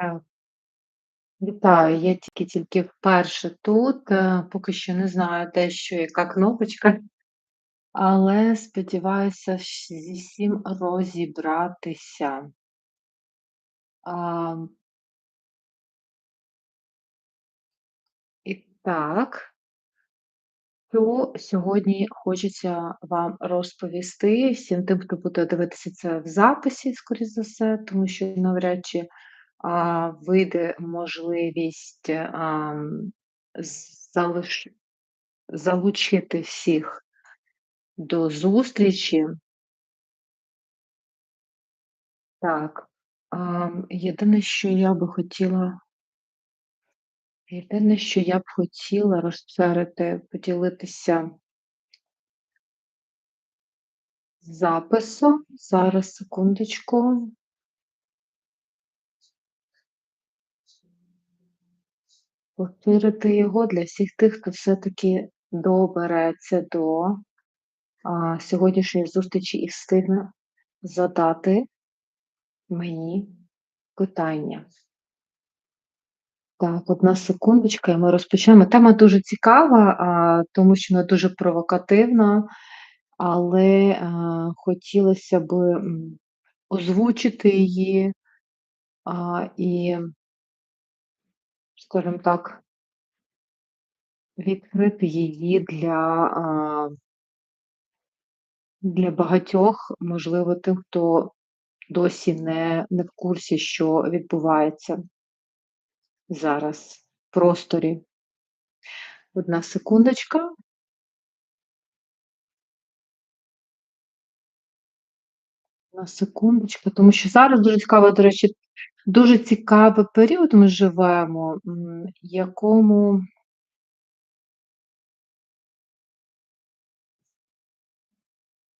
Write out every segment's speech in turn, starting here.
Так. Вітаю, я тільки-тільки вперше тут, е, поки що не знаю, де що, яка кнопочка, але сподіваюся зі всім розібратися. Ам, і так, що сьогодні хочеться вам розповісти всім тим, хто буде дивитися це в записі, скоріш за все, тому що навряд чи а, вийде можливість залучити всіх До зустрічі. Так, єдине, що я би хотіла єдине, що я б хотіла розширити, поділитися записом. Зараз, секундочку. Поширити його для всіх тих, хто все-таки добереться до а, сьогоднішньої зустрічі і встигне задати мені питання. Так, одна секундочка, і ми розпочнемо. Тема дуже цікава, а, тому що вона дуже провокативна, але е, хотілося б озвучити її а, і, скажімо так, відкрити її для, для багатьох, можливо, тих, хто досі не, не в курсі, що відбувається зараз в просторі. Одна секундочка. На секундочку, тому що зараз дуже цікаво, до речі, дуже цікавий період ми живемо, якому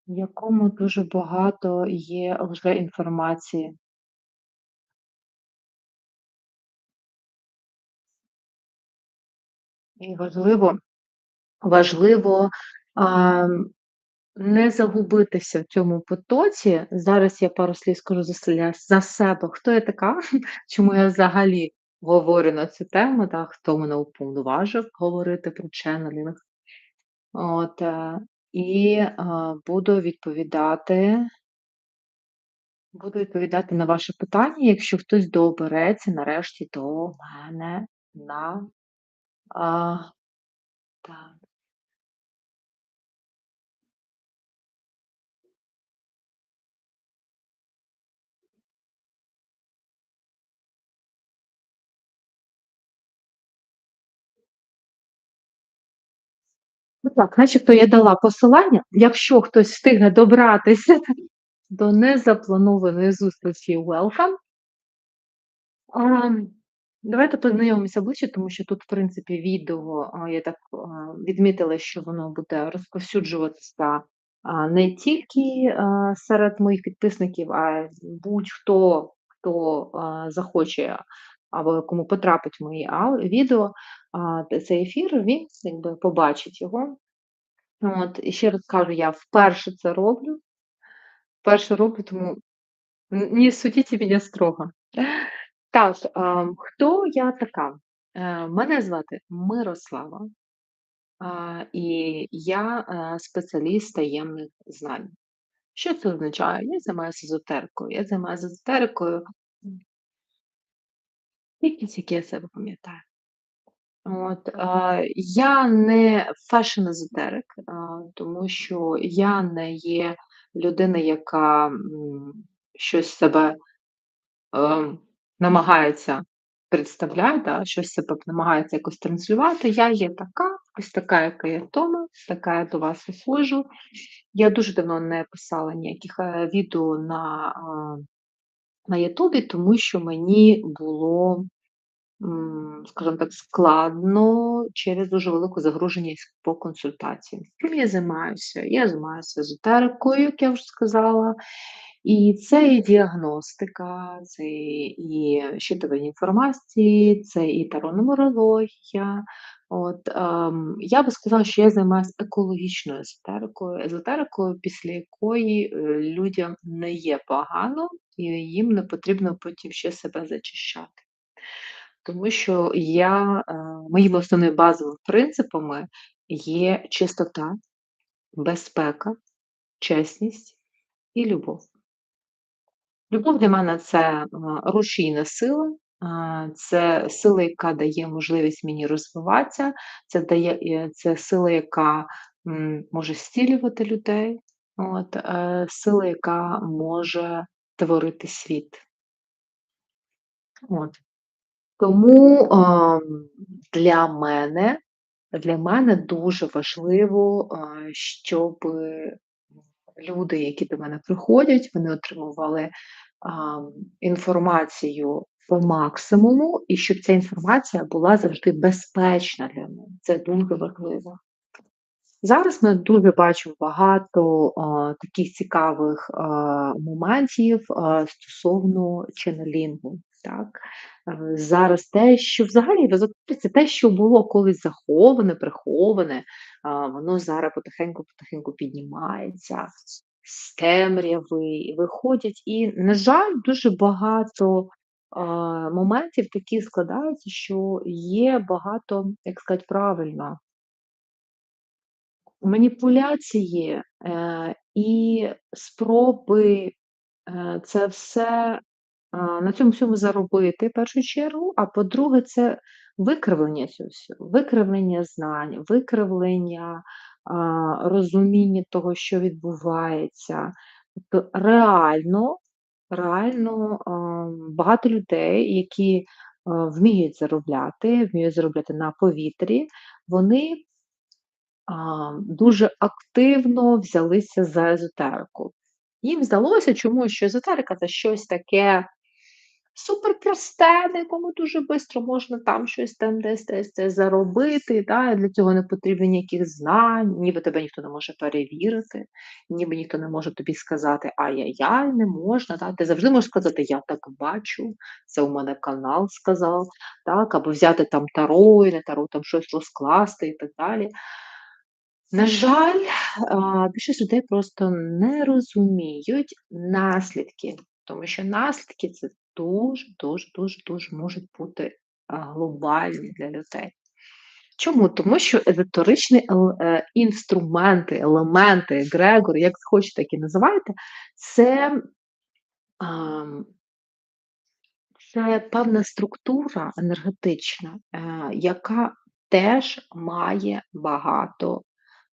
якому дуже багато є вже інформації. І важливо важливо, ам, не загубитися в цьому потоці. Зараз я пару слів скажу за за себе. Хто я така? Чому я взагалі говорю на цю тему, да, хто мене уповноважив говорити про ченнелінг. От, е, і, а, буду відповідати буду відповідати на ваше питання, якщо хтось добереться нарешті до мене на, а, так. Так, начебто я дала посилання. Якщо хтось встигне добратися до незапланованої зустрічі, welcome. А, давайте познайомимося ближче, тому що тут, в принципі, відео, я так відмітила, що воно буде розповсюджуватися не тільки серед моїх підписників, а будь-хто, хто захоче або кому потрапить мої відео, цей ефір, він якби побачить його. От, і ще раз кажу, я вперше це роблю. Вперше роблю, тому не судіть мене строго. Так, хто я така? Е, Мене звати Мирослава, і я е, спеціаліст таємних знань. Що це означає? Я займаюся езотерикою. Я займаюся езотерикою тільки я себе пам'ятаю. От, а, я не фешн-езотерик, а, тому що я не є людина, яка м, щось себе ем, намагається представляти, да, щось себе намагається якось транслювати. Я є така, ось така, яка я вдома, така я до вас виходжу. Я дуже давно не писала ніяких е, відео на, а, на Ютубі, тому що мені було скажімо так, складно через дуже велику загруженість по консультації. Чим я займаюся? Я займаюся езотерикою, як я вже сказала. І це і діагностика, це і щитування інформації, це і таро-нумерологія. От, ем, я би сказала, що я займаюся екологічною езотерикою, езотерикою, після якої е, людям не є погано, і їм не потрібно потім ще себе зачищати. Тому що я, е, моїми основними базовими принципами є чистота, безпека, чесність і любов. Любов для мене це, е, рушійна сила, е, це сила, яка дає можливість мені розвиватися, це дає це сила, яка, може зцілювати людей, от, сила, яка може творити світ. От. Тому, для мене для мене дуже важливо, а, щоби люди, які до мене приходять, вони отримували, інформацію по максимуму, і щоб ця інформація була завжди безпечна для них. Це дуже важливо. Зараз ми дуже бачимо багато, а, таких цікавих, а, моментів, а, стосовно ченнелінгу, так. Е, зараз те, що взагалі езотериці те, що було колись заховане, приховане, воно зараз потихеньку-потихеньку піднімається з темряви, виходять. І, на жаль, дуже багато, моментів таких складається, що є багато, як сказати правильно Маніпуляції, е, і спроби, е, це все, на цьому всьому заробити в першу чергу, а по-друге, це викривлення цього всього, викривлення знань, викривлення, розуміння того, що відбувається. Тобто реально реально, багато людей, які, вміють заробляти, вміють заробляти на повітрі, вони дуже активно взялися за езотерику. Їм здалося чомусь, що езотерика це щось таке суперпросте, на якому дуже швидко можна там щось там десь десь десь заробити. Да? Для цього не потрібно ніяких знань, ніби тебе ніхто не може перевірити, ніби ніхто не може тобі сказати ай-яй-яй, не можна. Да? Ти завжди можеш сказати, я так бачу, це у мене канал сказав, так? або взяти там таро, і на таро там щось розкласти і так далі. На жаль, більшість людей просто не розуміють наслідки, тому що наслідки це дуже, дуже, дуже, дуже можуть бути глобальні для людей. Чому? Тому що езотеричні е, інструменти, елементи, егрегор, як хочете, так і називайте, це, це певна структура енергетична, е, яка теж має багато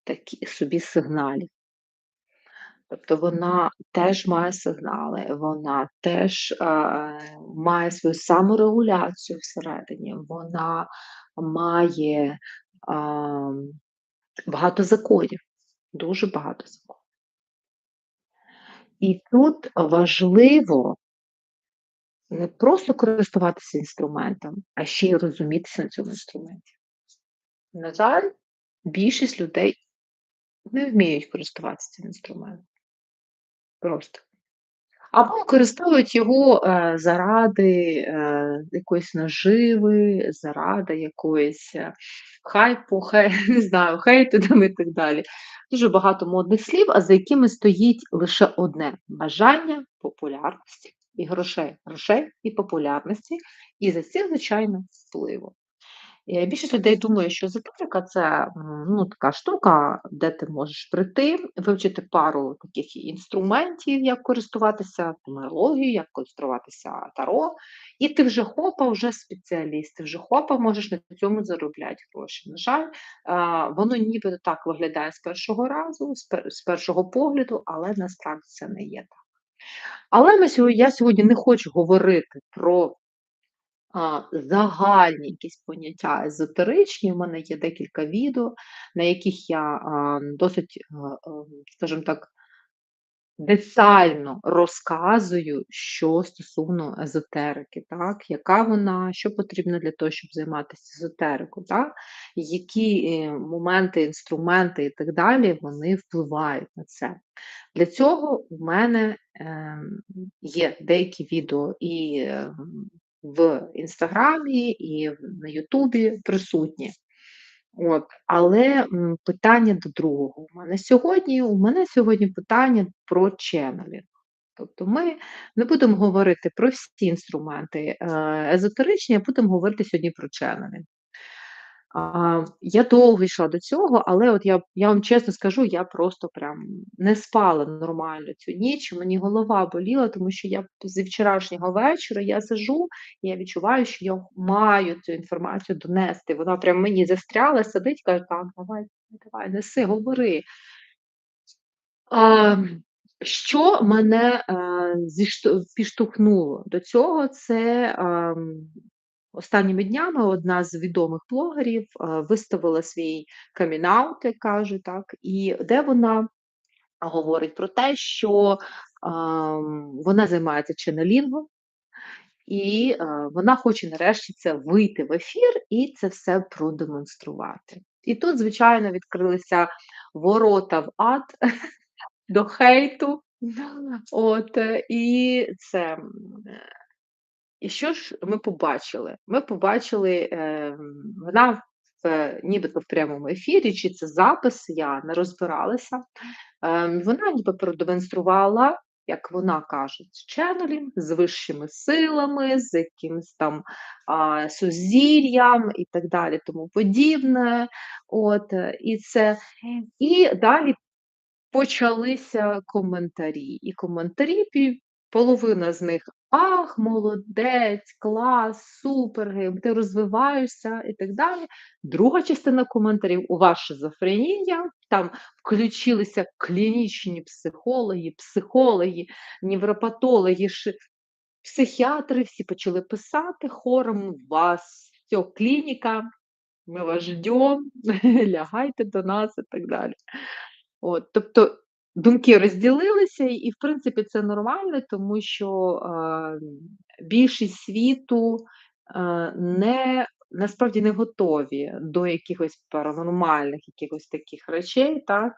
такі собі сигналів. Тобто вона теж має сигнали, вона теж е, має свою саморегуляцію всередині, вона має е, багато законів, дуже багато законів. І тут важливо не просто користуватися інструментом, а ще й розумітися на цьому інструменті. На жаль, більшість людей не вміють користуватися цим інструментом. Просто. Або використовують його е, заради е, якоїсь наживи, заради якоїсь е, хайпу, хай, не знаю, хейту там і так далі. Дуже багато модних слів, а за якими стоїть лише одне бажання популярності і грошей, грошей і популярності, і за це, звичайно, впливу. Е, більшість людей думає, що езотерика це ну, така штука, де ти можеш прийти, вивчити пару таких інструментів, як користуватися нумерологією, як користуватися таро, і ти вже хопа, вже спеціаліст, ти вже хопа, можеш на цьому заробляти гроші. На жаль, воно ніби так виглядає з першого разу, з першого погляду, але насправді це не є так. Але ми я сьогодні не хочу говорити про загальні якісь поняття езотеричні. У мене є декілька відео, на яких я досить, скажімо так, детально розказую, що стосовно езотерики, так, яка вона, що потрібно для того, щоб займатися езотерикою, так, які е, моменти, інструменти і так далі вони впливають на це. Для цього у мене е, є деякі відео і ем, в Інстаграмі і на Ютубі присутні. От, Але питання до другого. У мене сьогодні у мене сьогодні питання про ченелінг. Тобто ми не будемо говорити про всі інструменти, е, езотеричні, а будемо говорити сьогодні про ченелінг. Я довго йшла до цього, але от я я вам чесно скажу, я просто прям не спала нормально цю ніч, мені голова боліла, тому що я зі вчорашнього вечора я сижу, і я відчуваю, що я маю цю інформацію донести. Вона прям мені застряла, сидить, каже: "Так, давай, давай, неси, говори". А, що мене, е, зішто підштовхнуло до цього, це, ам, останніми днями одна з відомих блогерів, е, виставила свій камін-аут, як кажуть, так, і де вона говорить про те, що, ам, вона займається ченнелінгом, і, е, вона хоче нарешті це вийти в ефір і це все продемонструвати. І тут, звичайно, відкрилися ворота в ад до хейту. От, е, і це, і що ж ми побачили? Ми побачили, ем, вона в нібито в прямому ефірі, чи це запис, я не розбиралася. Ем, вона ніби продемонструвала, як вона каже, ченнелінг з вищими силами, з якимось там а, сузір'ям і так далі, тому подібне. От, е, і це, і далі почалися коментарі. І коментарі, половина з них: "Ах, молодець, клас, супер, ти розвиваєшся" і так далі. Друга частина коментарів: "У вас шизофренія", там включилися клінічні психологи, психологи, невропатологи, психіатри, всі почали писати хором: "У вас всьо, клініка, ми вас ждем, лягайте до нас" і так далі. От, тобто думки розділилися, і, в принципі, це нормально, тому що, більшість світу, не насправді не готові до якихось паранормальних якихось таких речей, так.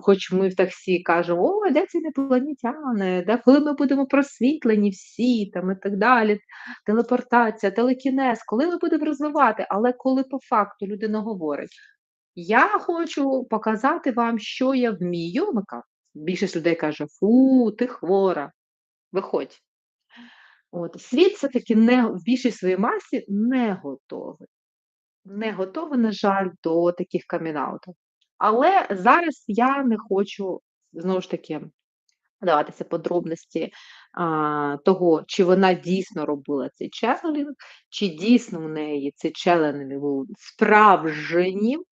Хоч ми так всі кажемо: "О, де ці інопланетяни? Де коли ми будемо просвітлені всі?" Там і так далі, телепортація, телекінез, коли ми будемо розвивати? Але коли по факту людина говорить: я хочу показати вам, що я вмію. Ми більшість людей каже: "Фу, ти хвора, виходь". От, світ все-таки не в більшій своїй масі не готовий. Не готовий, на жаль, до таких камін-аутів. Але зараз я не хочу знову ж таки вдаватися подробності, а, того, чи вона дійсно робила цей ченнелінг, чи дійсно в неї цей ченнелінг був справжнім.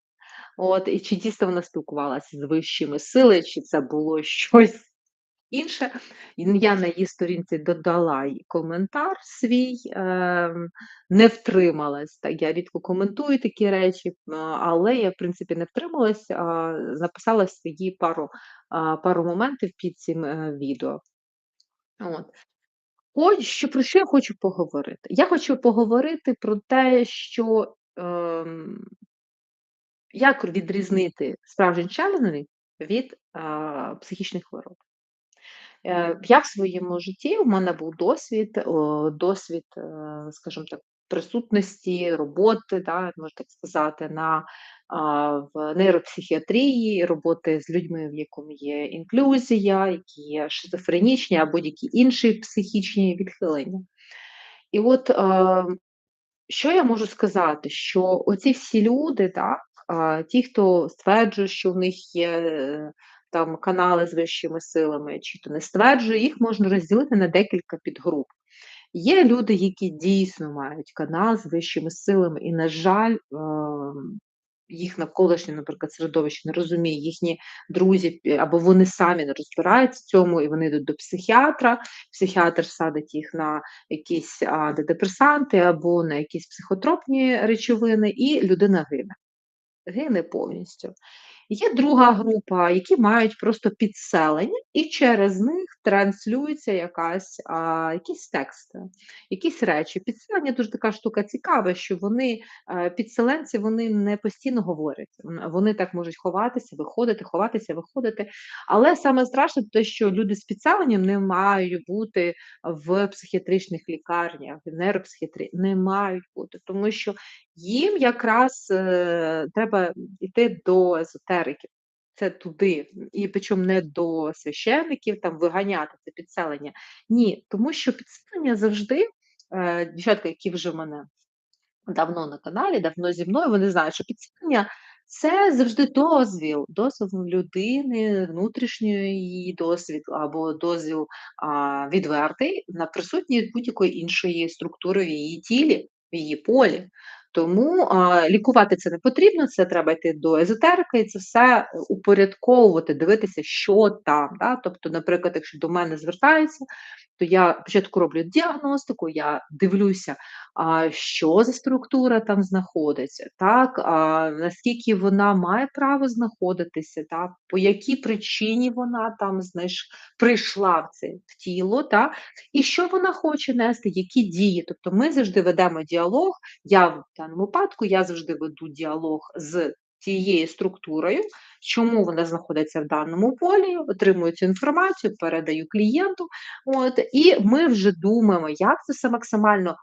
От, і чи дійсно вона спілкувалася з вищими сили, чи це було щось інше. Я на її сторінці додала коментар свій, е, не втрималась. Так, я рідко коментую такі речі, але я, в принципі, не втрималась, написала свої пару, пару моментів під цим е, відео. От. Ось що про що я хочу поговорити. Я хочу поговорити про те, що. Як відрізнити справжній ченнелінг від а, психічних хвороб? Е, я в своєму житті у мене був досвід, досвід, е, скажімо так, присутності, роботи, да, можна так сказати, на, в нейропсихіатрії, роботи з людьми, в якому є інклюзія, які є шизофренічні або будь-які інші психічні відхилення. І от е, що я можу сказати, що оці всі люди, так, ті, хто стверджує, що в них є е, там канали з вищими силами, чи то не стверджує, їх можна розділити на декілька підгруп. Є люди, які дійсно мають канал з вищими силами, і, на жаль, ем, їх навколишнє, наприклад, середовище не розуміє, їхні друзі або вони самі не розбираються в цьому, і вони йдуть до психіатра. Психіатр садить їх на якісь антидепресанти або на якісь психотропні речовини, і людина гине гине повністю. Є друга група, які мають просто підселення, і через них транслюється якась, а, якісь тексти, якісь речі. Підселення дуже така штука цікава, що вони, е, підселенці, вони не постійно говорять. Вони так можуть ховатися, виходити, ховатися, виходити. Але саме страшне те, що люди з підселенням не мають бути в психіатричних лікарнях, в нейропсихіатрії, не мають бути, тому що їм якраз е, треба йти до езотерики. це туди, і причому не до священників там виганяти це підселення. Ні, тому що підселення завжди, е, дівчатка, які вже в мене давно на каналі, давно зі мною, вони знають, що підселення це завжди дозвіл, дозвіл людини, внутрішньої її досвід або дозвіл а, відвертий на присутність будь-якої іншої структури в її тілі, в її полі. Тому а, лікувати це не потрібно, це треба йти до езотерики, і це все упорядковувати, дивитися, що там. Да? Тобто, наприклад, якщо до мене звертаються, то я спочатку роблю діагностику, я дивлюся, а, що за структура там знаходиться, так, а, наскільки вона має право знаходитися, так, по якій причині вона там знаєш, прийшла в це в тіло, так, і що вона хоче нести, які дії. Тобто ми завжди ведемо діалог. Я в даному випадку я завжди веду діалог з тією структурою, чому вона знаходиться в даному полі, отримую цю інформацію, передаю клієнту. От, І ми вже думаємо, як це все максимально е,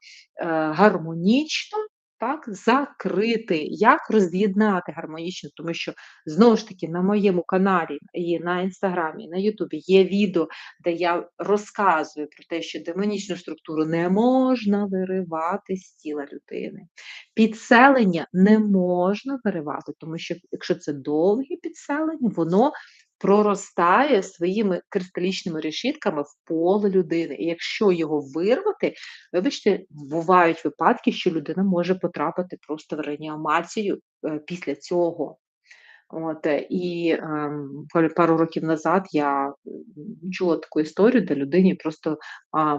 гармонічно так, закрити, як роз'єднати гармонічно, тому що знову ж таки на моєму каналі і на інстаграмі, на Ютубі є відео, де я розказую про те, що демонічну структуру не можна виривати з тіла людини. Підселення не можна виривати, тому що якщо це довге підселення, воно проростає своїми кристалічними решітками в поле людини. І якщо його вирвати, вибачте, бувають випадки, що людина може потрапити просто в реанімацію е, після цього. От, е, І е, пару років назад я чула таку історію, де людині просто а,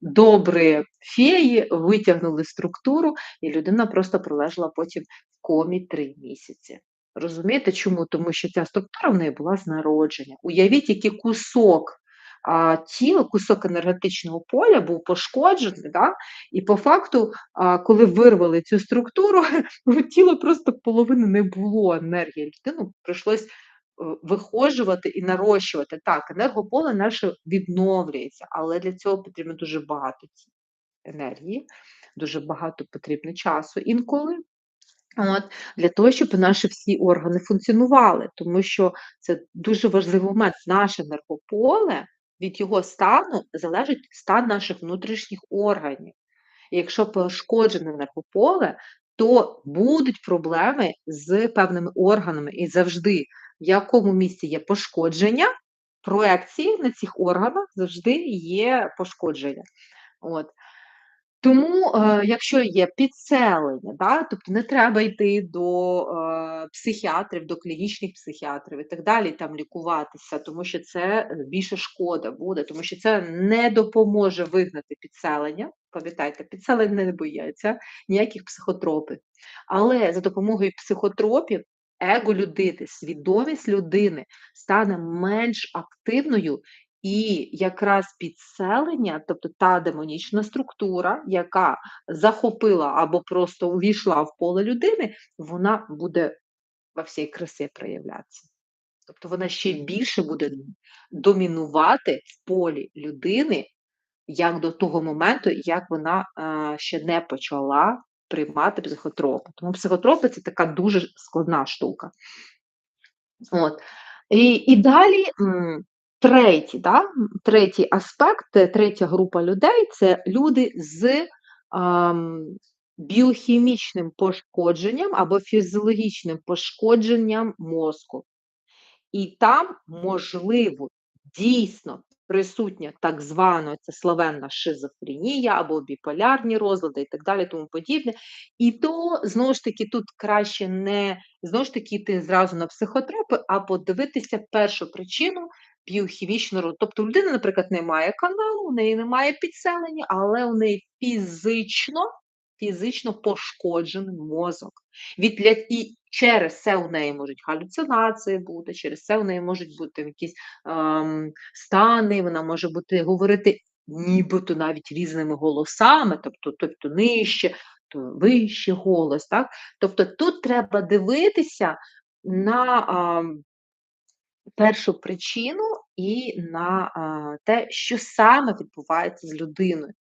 добрі феї витягнули структуру, і людина просто пролежала потім в комі три місяці. Розумієте чому? Тому що ця структура в неї була з народження. Уявіть, який кусок а, тіла, кусок енергетичного поля був пошкоджений, да? і по факту, а, коли вирвали цю структуру, у тіла просто половини не було енергії. Людину прийшлось е, вихожувати і нарощувати. Так, енергополе наше відновлюється, але для цього потрібно дуже багато енергії, дуже багато потрібно часу інколи. От, Для того, щоб наші всі органи функціонували, тому що це дуже важливий момент. Наше енергополе від його стану залежить стан наших внутрішніх органів. І якщо пошкоджене енергополе, то будуть проблеми з певними органами. І завжди, в якому місці є пошкодження, проекції на цих органах завжди є пошкодження. От. Тому, е, якщо є підселення, да, тобто не треба йти до е, психіатрів, до клінічних психіатрів і так далі, там лікуватися, тому що це більше шкода буде, тому що це не допоможе вигнати підселення. Пам'ятайте, підселення не бояться ніяких психотропів. Але за допомогою психотропів его людини, свідомість людини стане менш активною і якраз підселення, тобто та демонічна структура, яка захопила або просто увійшла в поле людини, вона буде во всій красі проявлятися. Тобто вона ще більше буде домінувати в полі людини, як до того моменту, як вона а, ще не почала приймати психотропи. Тому психотропи це така дуже складна штука. От. І і далі Третій, да? третій аспект, третя група людей це люди з ем, біохімічним пошкодженням або фізіологічним пошкодженням мозку. І там, можливо, дійсно присутня так звана ця славенна шизофренія або біполярні розлади і так далі, тому подібне. І то, знову ж таки, тут краще не знову ж таки йти зразу на психотропи, а подивитися першу причину біохімічно, тобто у людини, наприклад, немає каналу, у неї немає підселення, але у неї фізично фізично пошкоджений мозок. Від, І через це у неї можуть галюцинації бути, через це у неї можуть бути якісь ем, стани, вона може бути говорити нібито навіть різними голосами, тобто тобто нижче, то вище голос. Так? Тобто тут треба дивитися на ем, першу причину і на те, що саме відбувається з людиною.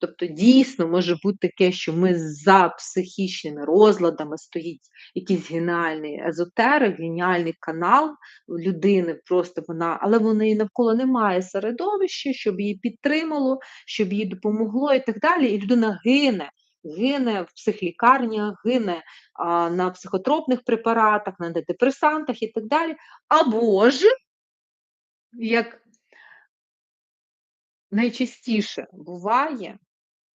Тобто, дійсно може бути таке, що ми за психічними розладами стоїть якийсь геніальний езотерик, геніальний канал людини, просто вона але в неї навколо немає середовища, щоб її підтримало, щоб їй допомогло і так далі. І людина гине, гине в психлікарнях, гине а, на психотропних препаратах, на антидепресантах і так далі. Або ж, як найчастіше буває,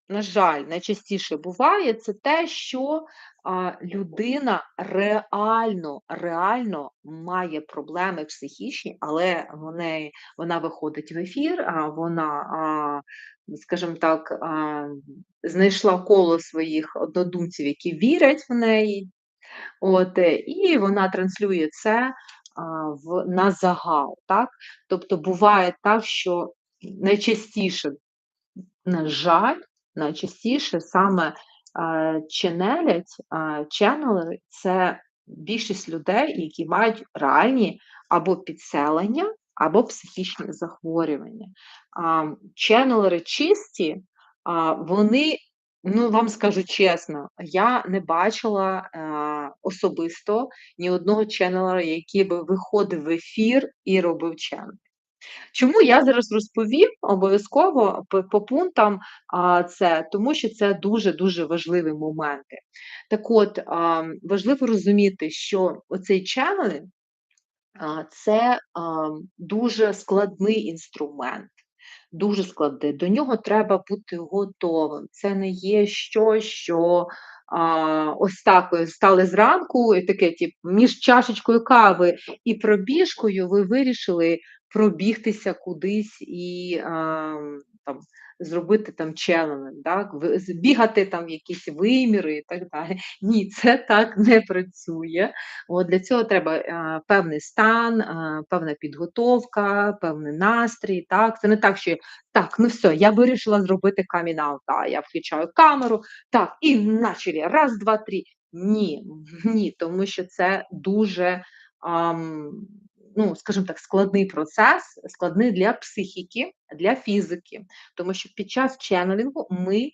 на жаль, найчастіше буває це те, що людина реально реально має проблеми психічні, але вони, вона виходить в ефір, вона, скажімо так, знайшла коло своїх однодумців, які вірять в неї. От, е, і вона транслює це в, на загал. Так? Тобто буває так, що найчастіше, на жаль, найчастіше саме ченелять, ченели це більшість людей, які мають реальні або підселення, або психічні захворювання. Ченелери чисті, вони, ну вам скажу чесно, я не бачила особисто ні одного ченелера, який би виходив в ефір і робив ченел. Чому я зараз розповім обов'язково по, пунктам це, тому що це дуже-дуже важливі моменти. Так от, важливо розуміти, що оцей ченелінг це дуже складний інструмент. Дуже складний. До нього треба бути готовим. Це не є щось, що а, ось так стали зранку, і таке, тип, між чашечкою кави і пробіжкою ви вирішили пробігтися кудись і там, зробити там челендж, так? збігати там якісь виміри і так далі. Ні, це так не працює. От Для цього треба а, певний стан, а, певна підготовка, певний настрій. Так? Це не так, що так, ну все, я вирішила зробити камін-аут, та, я включаю камеру, так, і начали, раз, два, три. Ні, ні, тому що це дуже. Ам, ну, скажімо так, складний процес, складний для психіки, для фізики, тому що під час ченнелінгу ми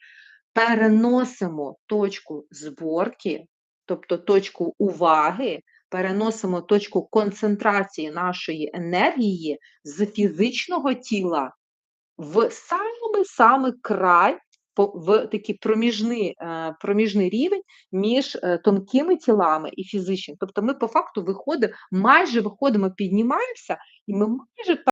переносимо точку зборки, тобто точку уваги, переносимо точку концентрації нашої енергії з фізичного тіла в самий-самий край, по- в такий проміжний, е, проміжний рівень між е, тонкими тілами і фізичним. Тобто ми по факту виходимо, майже виходимо, піднімаємося, і ми майже